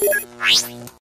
Bye.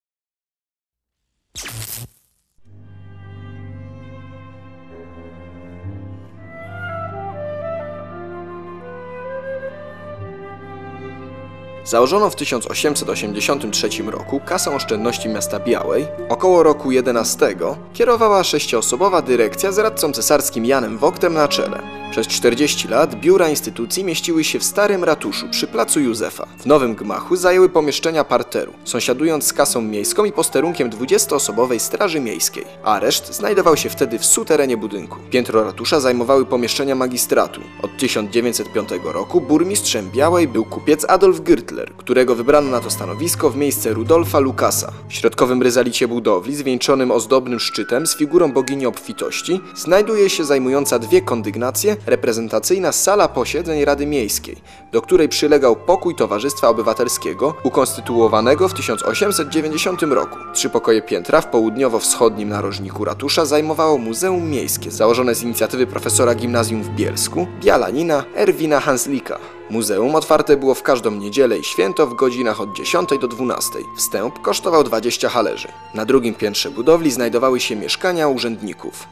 Założono w 1883 roku kasę oszczędności miasta Białej. Około roku 11 kierowała sześcioosobowa dyrekcja z radcą cesarskim Janem Woktem na czele. Przez 40 lat biura instytucji mieściły się w starym ratuszu przy placu Józefa. W nowym gmachu zajęły pomieszczenia parteru, sąsiadując z kasą miejską i posterunkiem 20-osobowej straży miejskiej. Areszt znajdował się wtedy w suterenie budynku. Piętro ratusza zajmowały pomieszczenia magistratu. Od 1905 roku burmistrzem Białej był kupiec Adolf Gürtler, którego wybrano na to stanowisko w miejsce Rudolfa Lukasa. W środkowym ryzalicie budowli, zwieńczonym ozdobnym szczytem z figurą bogini obfitości, znajduje się zajmująca dwie kondygnacje reprezentacyjna sala posiedzeń Rady Miejskiej, do której przylegał pokój Towarzystwa Obywatelskiego, ukonstytuowanego w 1890 roku. Trzy pokoje piętra w południowo-wschodnim narożniku ratusza zajmowało Muzeum Miejskie, założone z inicjatywy profesora gimnazjum w Bielsku, Bialanina Erwina Hanslika. Muzeum otwarte było w każdą niedzielę i święto w godzinach od 10 do 12. Wstęp kosztował 20 halerzy. Na drugim piętrze budowli znajdowały się mieszkania urzędników.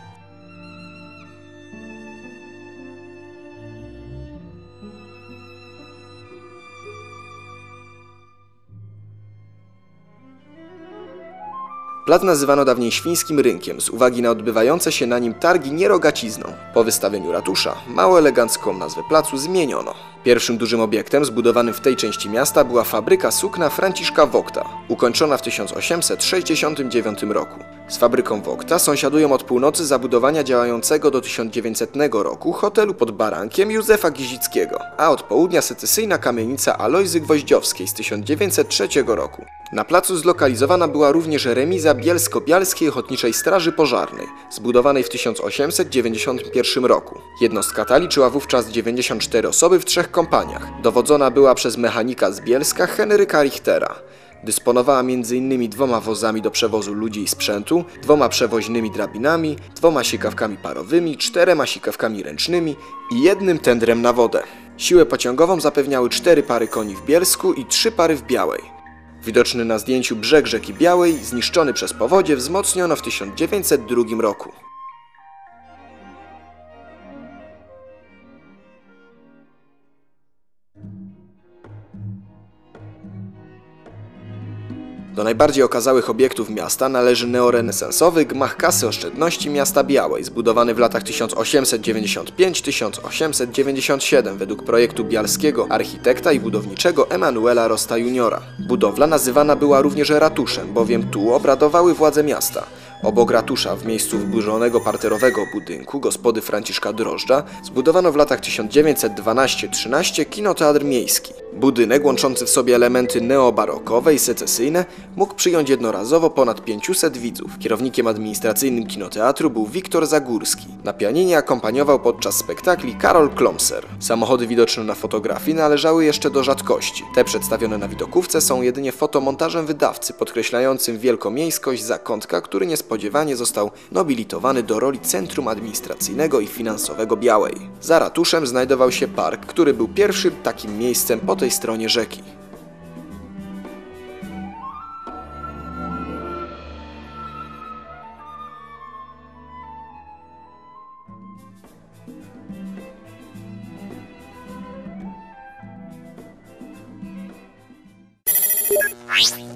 Plac nazywano dawniej Świńskim Rynkiem z uwagi na odbywające się na nim targi nierogacizną. Po wystawieniu ratusza mało elegancką nazwę placu zmieniono. Pierwszym dużym obiektem zbudowanym w tej części miasta była fabryka sukna Franciszka Wokta, ukończona w 1869 roku. Z fabryką Wokta sąsiadują od północy zabudowania działającego do 1900 roku hotelu pod Barankiem Józefa Gizickiego, a od południa secesyjna kamienica Alojzy Gwoździowskiej z 1903 roku. Na placu zlokalizowana była również remiza Bielsko-Bialskiej Ochotniczej Straży Pożarnej, zbudowanej w 1891 roku. Jednostka ta liczyła wówczas 94 osoby w trzech kompaniach. Dowodzona była przez mechanika z Bielska Henryka Richtera. Dysponowała m.in. dwoma wozami do przewozu ludzi i sprzętu, dwoma przewoźnymi drabinami, dwoma sikawkami parowymi, czterema sikawkami ręcznymi i jednym tendrem na wodę. Siłę pociągową zapewniały cztery pary koni w Bielsku i trzy pary w Białej. Widoczny na zdjęciu brzeg rzeki Białej, zniszczony przez powodzie, wzmocniono w 1902 roku. Do najbardziej okazałych obiektów miasta należy neorenesansowy gmach kasy oszczędności miasta Białej, zbudowany w latach 1895-1897 według projektu bialskiego architekta i budowniczego Emanuela Rosta Juniora. Budowla nazywana była również ratuszem, bowiem tu obradowały władze miasta. Obok ratusza, w miejscu wyburzonego parterowego budynku gospody Franciszka Drożdża, zbudowano w latach 1912-13 kinoteatr miejski. Budynek łączący w sobie elementy neobarokowe i secesyjne mógł przyjąć jednorazowo ponad 500 widzów. Kierownikiem administracyjnym kinoteatru był Wiktor Zagórski. Na pianinie akompaniował podczas spektakli Karol Klomser. Samochody widoczne na fotografii należały jeszcze do rzadkości. Te przedstawione na widokówce są jedynie fotomontażem wydawcy podkreślającym wielkomiejskość zakątka, który niespodziewanie został nobilitowany do roli centrum administracyjnego i finansowego Białej. Za ratuszem znajdował się park, który był pierwszym takim miejscem po tej stronie rzeki. Bye.